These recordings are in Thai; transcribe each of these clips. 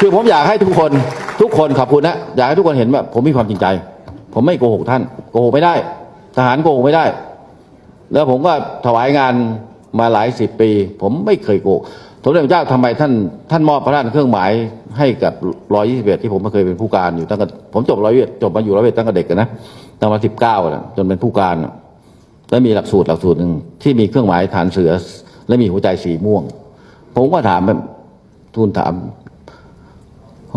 คือผมอยากให้ทุกคนทุกคนขอบคุณนะอยากให้ทุกคนเห็นว่าผมมีความจริงใจ ผมไม่โกหกท่านโกหกไม่ได้ ทหารโกหกไม่ได้ แล้วผมก็ถวายงานมาหลายสิบปี ผมไม่เคยโกหกสมเด็จพระเจ้าทำไมท่านท่านมอบพระราชเครื่องหมายให้กับร้อยยี่สิบเอ็ดที่ผมไม่เคยเป็นผู้การอยู่ตั้งแต่ผมจบร้อยเอ็ดจบมาอยู่ร้อยเอ็ดตั้งแต่เด็กอะนะตั้งแต่สิบเก้าจนเป็นผู้การแล้วมีหลักสูตรหลักสูตรหนึ่งที่มีเครื่องหมายฐานเสือ และมีหัวใจสีม่วง ผมก็ถามทูลถาม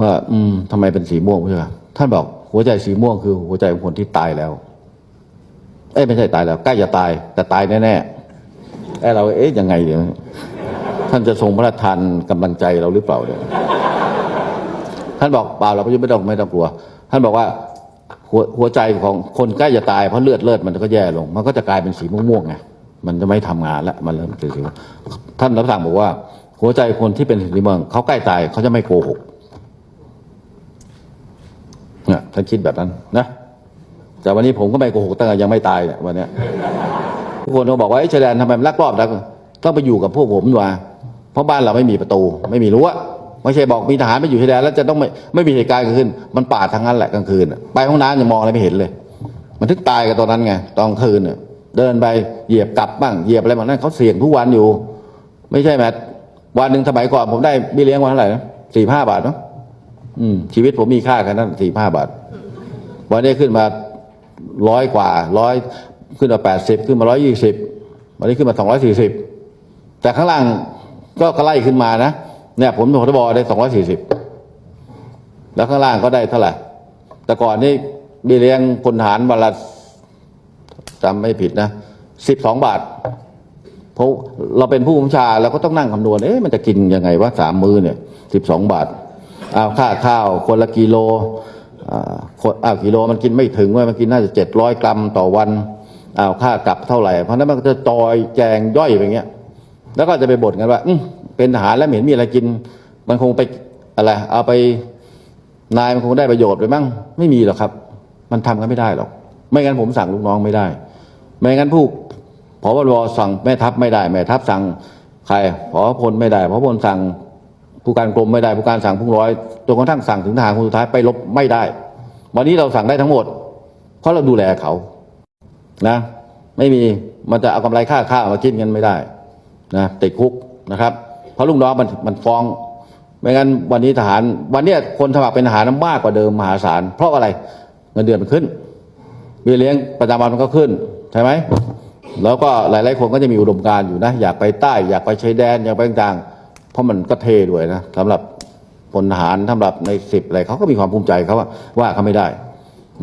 ว่า อืมทำไมเป็นสีม่วงใช่ไหมท่านบอกหัวใจสีม่วงคือหัวใจของคนที่ตายแล้ว เอ้ไม่ใช่ตายแล้วใกล้จะตาย แต่ตายแน่ๆไอ้เราเอ๊ะยังไงเดี๋ยท่านจะทรงพระราชทานกำลังใจเราหรือเปล่าเนี่ยท่านบอกเปล่าเราไม่ต้องไม่ต้องกลัว ท่านบอกว่าหัวหัวใจของคนใกล้จะตายเพราะเลือดเลือดมันก็แย่ลง มันก็จะกลายเป็นสีม่วงๆไงมันจะไม่ทำงานแล้วมันเริ่มเป็นสีม่วท่านรับสั่งบอกว่า หัวใจคนที่เป็นสีม่วงเขาใกล้ตายเขาจะไม่โกหก เนี่ยท่านคิดแบบนั้นนะแต่วันนี้ผมก็ไม่โกหกตั้งแต่ยังไม่ตายเนี่ยวันนี้ทุกคนก็บอกว่าไอ้ชายแดนทำไมมันลักลอบแล้วต้องไปอยู่กับพวกผมดีกว่าเพราะบ้านเราไม่มีประตู ไม่มีรั้วไม่ใช่บอกมีทหารไปอยู่ชายแดนแล้วจะต้องไม่ไม่มีเหตุการณ์เกิดขึ้น มันป่าทางนั้นแหละกลางคืนไปห้องน้ำยังมองอะไรไม่เห็นเลย มันถึงตายกันตอนนั้นไงตอนคืนเดินไปเหยียบกลับบ้างเหยียบอะไรบางนั้นเขาเสี่ยงทุกวันอยู่ ไม่ใช่แมวันหนึ่งสมัยก่อนผมได้บี้เลี้ยงวันเท่าไหร่นะสี่ห้าบาทเนาะอืมชีวิตผมมีค่าแค่นั้นสี่ห้าบาท วันนี้ขึ้นมาร้อยกว่าร้อยขึ้นมาแปดสิบขึ้นมาร้อยยี่สิบวันนี้ขึ้นมาสองร้อยสี่สิบแต่ข้างล่างก็ไล่ขึ้นมานะเนี่ยผมเป็นพบได้สองร้อยสี่สิบแล้วข้างล่างก็ได้เท่าไหร่แต่ก่อนนี่บีเลี้ยงพลทารวันละจำไม่ผิดนะสิบสองบาทเพราะเราเป็นผู้บัญชาเราก็ต้องนั่งคำนวณเอ๊ะมันจะกินยังไงว่าสามมือเนี่ยสิบสองบาทเอาค่าข้าวคนละกิโล คนอ้าวกิโลมันกินไม่ถึงเว่ามันกินน่าจะเจ็ดร้อยกรัมต่อวันอ้าวค่ากลับเท่าไหร่ เพราะนั้นมันก็จะจอยแจงย่อยอย่างเงี้ย แล้วก็จะไปบ่นกันว่าเป็นทหารแล้วไม่เห็นมีอะไรกิน มันคงไปอะไรเอาไปนายมันคงได้ประโยชน์ไปมั้งไม่มีหรอกครับ มันทำกันไม่ได้หรอก ไม่งั้นผมสั่งลูกน้องไม่ได้ ไม่งั้นผู้พบรสั่งแม่ทัพไม่ได้แม่ทัพสั่งใครพอพลไม่ได้พอพลสั่งผู้การกรมไม่ได้ผู้การสั่งผู้ร้อยจนกระทั่งสั่งถึงทหารคนสุดท้ายไปลบไม่ได้ วันนี้เราสั่งได้ทั้งหมด เพราะเราดูแลเขานะ ไม่มีมันจะเอากำไรค่าข้าวมากินกันไม่ได้นะติดคุกนะครับ เพราะลูกน้องมันมันฟ้องไม่งั้นวันนี้ทหาร วันเนี้ยคนสมัครเป็นทหารมากกว่าเดิมมหาศาลเพราะอะไรเงินเดือนมันขึ้นเบี้ยเลี้ยงประจำวันมันก็ขึ้นใช่ไหมแล้วก็หลายๆคนก็จะมีอุดมการณ์อยู่นะ อยากไปใต้ อยากไปชายแดนอยากไปต่างๆเพราะมันก็เท่ด้วยนะสำหรับ พลทหารสำหรับในสิบอะไรเขาก็มีความภูมิใจเขาว่าว่าเขาไม่ได้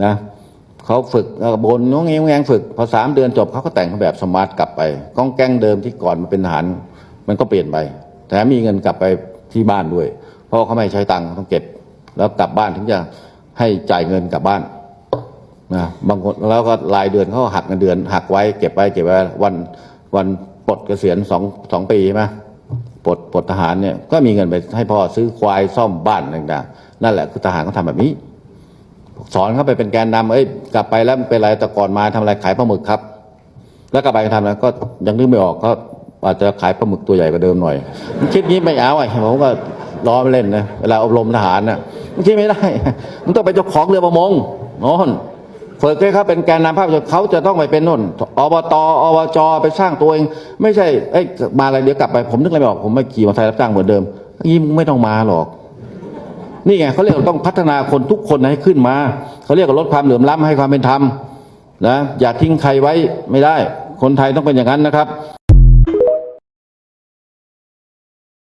นะเขาฝึกเอ่อบนงงแงงแงงฝึกพอสามเดือนจบเขาก็แต่งแบบสมาร์ทกลับไปก้องแกงเดิมที่ก่อนมาเป็นทหาร มันก็เปลี่ยนไปแถมมีเงินกลับไปที่บ้านด้วย เพราะเขาไม่ใช้ตังค์ต้องเก็บ แล้วกลับบ้านถึงจะให้จ่ายเงินกลับบ้านนะบางคนแล้วก็รายเดือนเขาหักเงินเดือน หักไว้เก็บไว้เก็บไว้วันวันปลดเกษียณสองสองปีใช่ไหม ปลดปลดทหารเนี่ยก็มีเงินไปให้พ่อซื้อควายซ่อมบ้านต่างๆนั่นแหละคือทหารเขาทำแบบนี้ สอนเขาไปเป็นแกนนำเอ้ยกลับไปแล้วเป็นไรแต่ก่อนมาทำอะไรขายปลาหมึกครับ แล้วกลับไปทำอะไรก็ยังนึกไม่ออกก็อาจจะขายปลาหมึกตัวใหญ่กว่าเดิมหน่อย คิดงี้ไม่เอาไอ้ผมก็ล้อเล่นนะเวลาอบรมทหารน่ะคิดไม่ได้ มันต้องเป็นเจ้าของเรือประมงโน่ นฝึกให้เขาเป็นแกนนำภาพชนเขาจะต้องไปเป็นน่นอบตอบจไปสร้างตัวเอง ไม่ใช่เอ้ยมาอะไรเดี๋ยวกลับไปผมนึกอะไรไม่ออกผมไม่ขี่มอเตอร์ไซค์รับจ้างเหมือนเดิมยิ่งไม่ต้องมาหรอก นี่ไงเขาเรียกว่าต้องพัฒนาคนทุกคนให้ขึ้นมาเขาเรียกว่าลดความเหลื่อมล้ำให้ความเป็นธรรมนะอย่าทิ้งใครไว้ไม่ได้ คนไทยต้องเป็นอย่างนั้นนะครับ